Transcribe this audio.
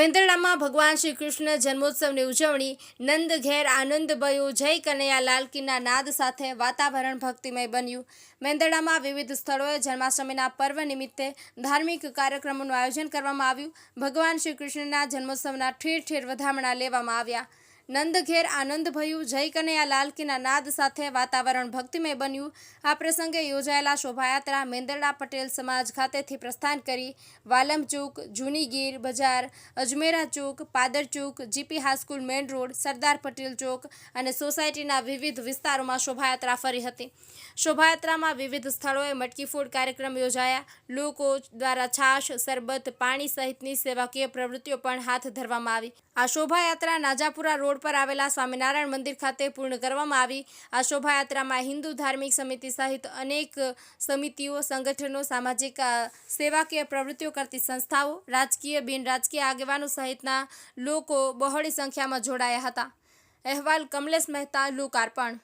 મેંદરડામાં ભગવાન શ્રી કૃષ્ણ જન્મોત્સવની ઉજવણી, નંદ ઘેર આનંદ ભયો, જય કનૈયા લાલકીના નાદ સાથે વાતાવરણ ભક્તિમય બન્યું. મેંદરડામાં વિવિધ સ્થળોએ જન્માષ્ટમીના પર્વ નિમિત્તે ધાર્મિક કાર્યક્રમોનું આયોજન કરવામાં આવ્યું. ભગવાન શ્રી કૃષ્ણના જન્મોત્સવના ઠેર ઠેર વધામણા લેવામાં આવ્યા. નંદ ઘેર આનંદ ભયું જય કનૈયા લાલકીના નાદ સાથે વાતાવરણ ભક્તિમય બન્યું. આ પ્રસંગે યોજાયેલા શોભાયાત્રા મેંદરડા પટેલ સમાજ ખાતેથી પ્રસ્થાન કરી વાલમ ચોક, જૂની ગીર બજાર, અજમેરા ચોક, પાદર ચોક, GP high school main road, Sardar Patel ચોક અને સોસાયટીના વિવિધ વિસ્તારોમાં શોભાયાત્રા ફરી હતી. શોભાયાત્રામાં વિવિધ સ્થળોએ મટકી ફૂડ કાર્યક્રમ યોજાયા. લોકો દ્વારા છાશ સરબત પાણી સહિતની સેવાકીય પ્રવૃત્તિઓ પણ હાથ ધરવામાં આવી. આ શોભાયાત્રા નાજાપુરા રોડ પર આવેલા સ્વામિનારાયણ મંદિર ખાતે પૂર્ણ કરવામાં આવી. આ શોભાયાત્રામાં હિન્દુ ધાર્મિક સમિતિ સહિત અનેક સમિતિઓ, સંગઠનો, સામાજિક સેવાકીય પ્રવૃત્તિઓ કરતી સંસ્થાઓ, રાજકીય, બિન રાજકીય આગેવાનો સહિતના લોકો બહોળી સંખ્યામાં જોડાયા હતા. અહેવાલ કમલેશ મહેતા લોકાર્પણ